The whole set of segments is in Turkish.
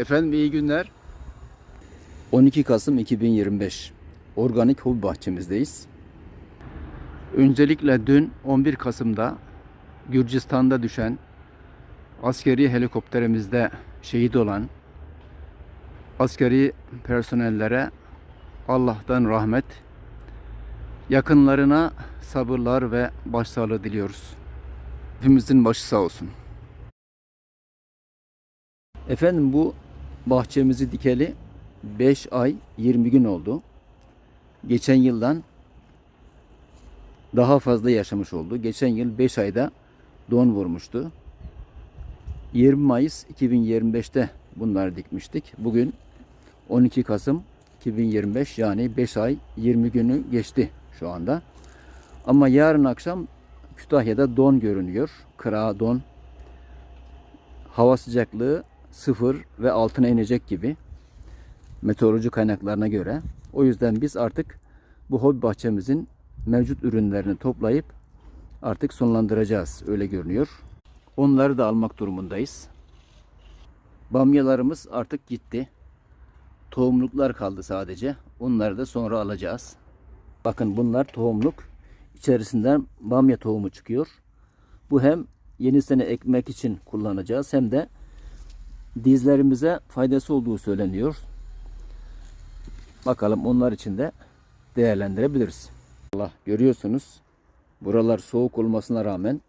Efendim iyi günler. 12 Kasım 2025. Organik hobi bahçemizdeyiz. Öncelikle dün 11 Kasım'da Gürcistan'da düşen askeri helikopterimizde şehit olan askeri personellere Allah'tan rahmet, yakınlarına sabırlar ve başsağlığı diliyoruz. Hepimizin başı sağ olsun. Efendim bu bahçemizi dikeli 5 ay 20 gün oldu. Geçen yıldan daha fazla yaşamış oldu. Geçen yıl 5 ayda don vurmuştu. 20 Mayıs 2025'te bunları dikmiştik. Bugün 12 Kasım 2025 yani 5 ay 20 günü geçti şu anda. Ama yarın akşam Kütahya'da don görünüyor. Kıra don. Hava sıcaklığı sıfır ve altına inecek gibi meteoroloji kaynaklarına göre. O yüzden biz artık bu hobi bahçemizin mevcut ürünlerini toplayıp artık sonlandıracağız. Öyle görünüyor. Onları da almak durumundayız. Bamyalarımız artık gitti. Tohumluklar kaldı sadece. Onları da sonra alacağız. Bakın bunlar tohumluk. İçerisinden bamya tohumu çıkıyor. Bu hem yeni sene ekmek için kullanacağız hem de dizlerimize faydası olduğu söyleniyor. Bakalım onlar için de değerlendirebiliriz. Allah görüyorsunuz buralar soğuk olmasına rağmen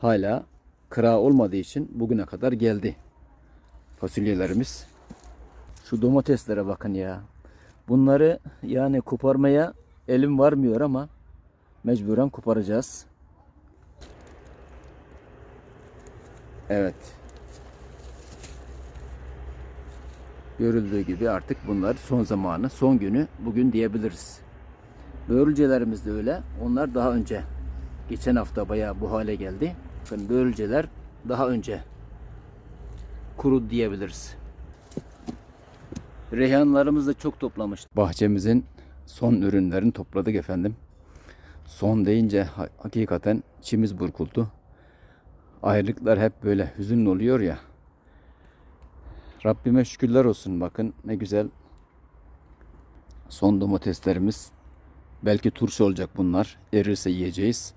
hala kıra olmadığı için bugüne kadar geldi fasulyelerimiz. Şu domateslere bakın ya. Bunları yani koparmaya elim varmıyor ama mecburen koparacağız. Evet. Görüldüğü gibi artık bunlar son zamanı, son günü bugün diyebiliriz. Börülcelerimiz de öyle. Onlar daha önce geçen hafta bayağı bu hale geldi. Bakın börülceler daha önce kuru diyebiliriz. Reyhanlarımız da çok toplamış. Bahçemizin son ürünlerini topladık efendim. Son deyince ha- hakikaten içimiz burkuldu. Ayrılıklar hep böyle hüzünlü oluyor ya. Rabbime şükürler olsun bakın ne güzel. Son domateslerimiz. Belki turşu olacak bunlar. Erirse yiyeceğiz.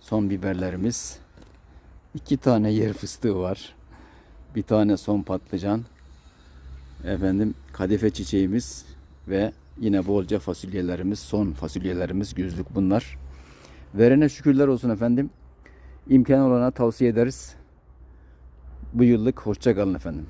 Son biberlerimiz. iki tane yer fıstığı var. Bir tane son patlıcan. Efendim kadife çiçeğimiz ve yine bolca fasulyelerimiz, son fasulyelerimiz, güzlük bunlar. Verene şükürler olsun efendim. İmkan olana tavsiye ederiz. Bu yıllık hoşça kalın efendim.